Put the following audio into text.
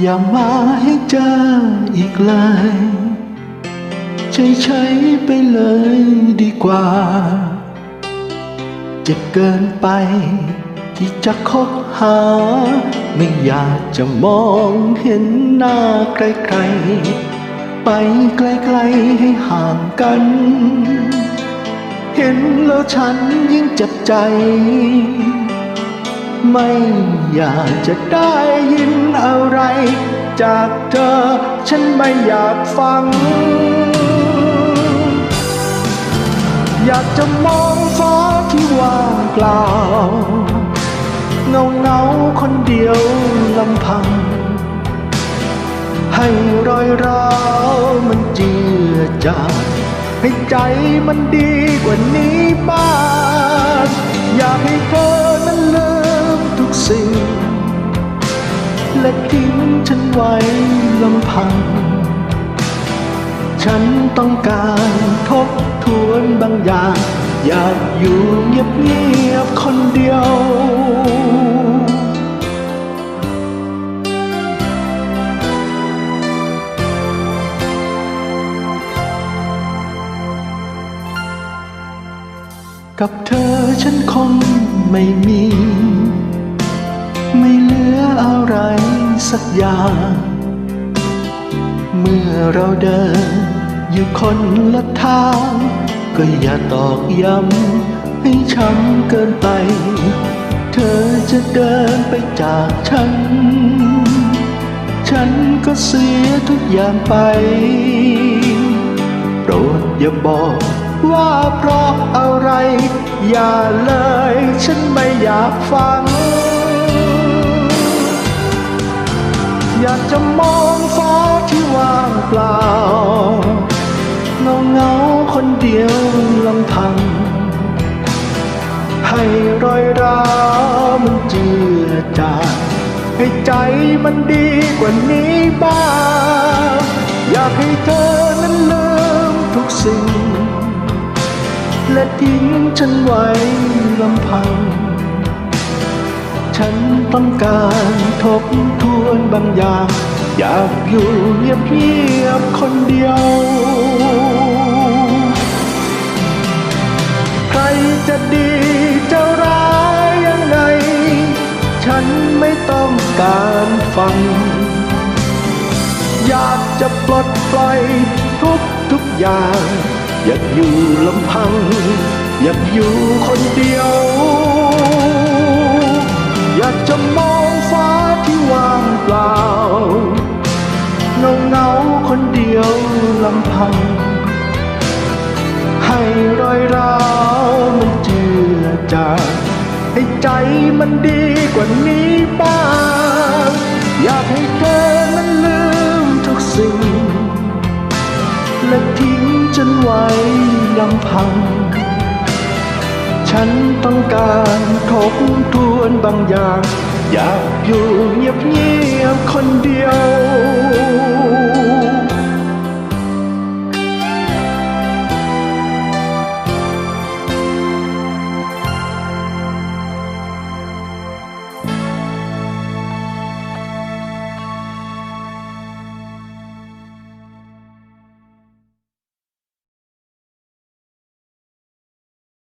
อย่ามาให้เจออีกเลยเฉยๆไปเลยดีกว่า เจ็บเกินไป ที่จะคบหา ไม่อยากจะมองเห็นหน้าใครๆไปไกลๆให้ห่างกัน เห็นแล้วฉันยิ่งเจ็บใจ ไม่ อยากจะได้ยินอะไร จากเธอ ฉันไม่อยากฟัง อยากจะมองฟ้าที่ว่างเปล่า เงาเงาคนเดียวลำพัง ให้รอยร้าวมันเจือจางให้ใจมันดีกว่านี้บ้าง อยากให้เธอนั้นลืมทุก สิ่งและทิ้งฉันไว้ลำพัง ฉันต้องการทบทวนบางอย่าง อยากอยู่เงียบๆคนเดียว กับเธอฉันคงไม่มี ออะไรสักอย่าง เมื่อเราเดินอยู่คนละทาง ก็อย่าตอกย้ำให้ช้ำเกินไป เธอจะเดินไปจากฉัน ฉันก็เสียทุกอย่างไป โปรดอย่าบอกว่าเพราะอะไร อย่าเลยฉันไม่อยากฟัง จะมองฟ้าที่ว่างเปล่าเงาเงาคนเดียวลำพัง ให้รอยร้าวมันเจือจางให้ใจมันดีกว่านี้บ้าง อยากให้เธอนั้นลืมทุกสิ่ง และทิ้งฉันไว้ลำพัง ฉันต้องการทบท วนบางอย่าง อยากอยู่เงียบๆคนเดียว ใครจะดีจะร้ายยังไง ฉันไม่ต้องการฟัง อยากจะปลดปล่อยทุกทุกอย่าง อยากอยู่ลำพัง อยากอยู่คนเดียว อยากจะมอง ปล่าเงาเงาคนเดียวลำพัง ให้รอยร้าวมันเจือจางให้ใจมันดีกว่านี้บ้าง อยากให้เธอนั้นลืมทุกสิ่ง และทิ้งฉันไว้ลำพัง ฉันต้องการทบทวนบางอย่าง อยากอยู่เงียบๆคนเดียว